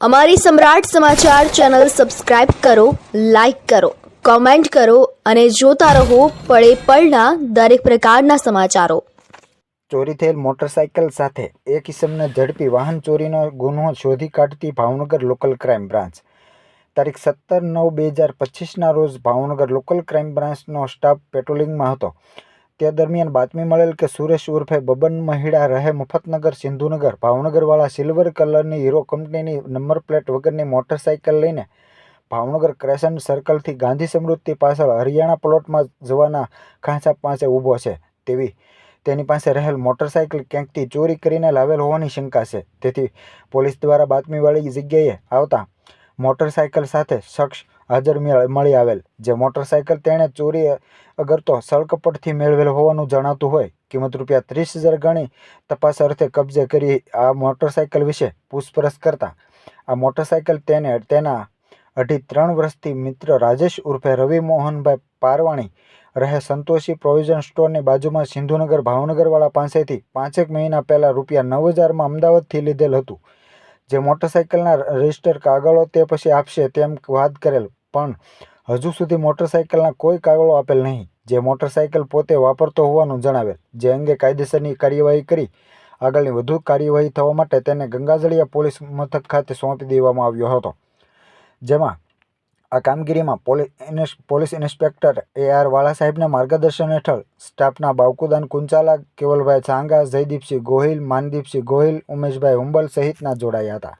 અમારી સમ્રાટ સમાચાર channel subscribe કરો, લાઇક કરો, કોમેન્ટ કરો અને જોતા રહો પળે પળના દરેક પ્રકારના સમાચારો. ચોરી થયેલ મોટરસાયકલ સાથે એક ઇસમને ઝડપી વાહન ચોરીનો ગુનો શોધી કાઢતી ભાવનગર લોકલ ક્રાઇમ બ્રાન્ચ. તારીખ સત્તર નવ બે હજાર પચીસના રોજ ભાવનગર લોકલ ક્રાઇમ બ્રાન્ચનો સ્ટાફ પેટ્રોલિંગમાં હતો. તે દરમિયાન બાતમી મળેલ કે સુરેશ ઉર્ફે બબન મહિડા રહે મફતનગર, સિંધુનગર. ભાવનગરવાળા સિલ્વર કલરની હીરો કંપનીની નંબર પ્લેટ વગરની મોટરસાયકલ લઈને ભાવનગર ક્રેસન્ટ સર્કલથી ગાંધી સમૃદ્ધિ પાછળ હરિયાણા પ્લોટમાં જવાના ખાંચા પાસે ઊભો છે. તેવી, તેની પાસે રહેલ મોટરસાયકલ ક્યાંકથી ચોરી કરીને લાવેલ હોવાની શંકા છે. તેથી પોલીસ દ્વારા બાતમીવાળી જગ્યાએ આવતા મોટરસાયકલ સાથે શખ્સ હાજર મળી આવેલ. જે મોટરસાયકલ તેણે ચોરી અગરતો સળકપટથી મેળવેલ હોવાનું જણાતું હોય. કિંમત રૂપિયા ત્રીસ હજાર ગણી તપાસ અર્થે કબજે કરી આ મોટરસાયકલ વિશે પૂછપરછ કરતા. આ મોટરસાયકલ તેને, તેના અઢી ત્રણ વર્ષથી મિત્ર રાજેશ ઉર્ફે રવિ મોહનભાઈ પારવાણી રહે સંતોષી પ્રોવિઝન સ્ટોરની બાજુમાં સિંધુનગર ભાવનગરવાળા પાસેથી પાંચેક મહિના પહેલાં રૂપિયા નવ હજારમાં અમદાવાદથી લીધેલ હતું. જે મોટરસાયકલના રજિસ્ટર કાગળો તે પછી આપશે તેમ વાત કરેલ પણ હજુ સુધી મોટરસાયકલના કોઈ કાગળો આપેલ નહીં. જે મોટરસાયકલ પોતે વાપરતો હોવાનું જણાવેલ જે અંગે કાયદેસરની કાર્યવાહી કરી. આગળની વધુ કાર્યવાહી થવા માટે તેને ગંગાજળિયા પોલીસ મથક ખાતે સોંપી દેવામાં આવ્યો હતો. જેમાં આ કામગીરીમાં police police inspector A R Vala સાહેબના માર્ગદર્શન હેઠળ સ્ટાફના બાવકુદાન કુંચાલા, કેવલભાઈ છાંગા જયદીપસિંહ ગોહિલ, માનદીપસિંહ ગોહિલ, ઉમેશભાઈ હુંબલ સહિતના જોડાયા હતા.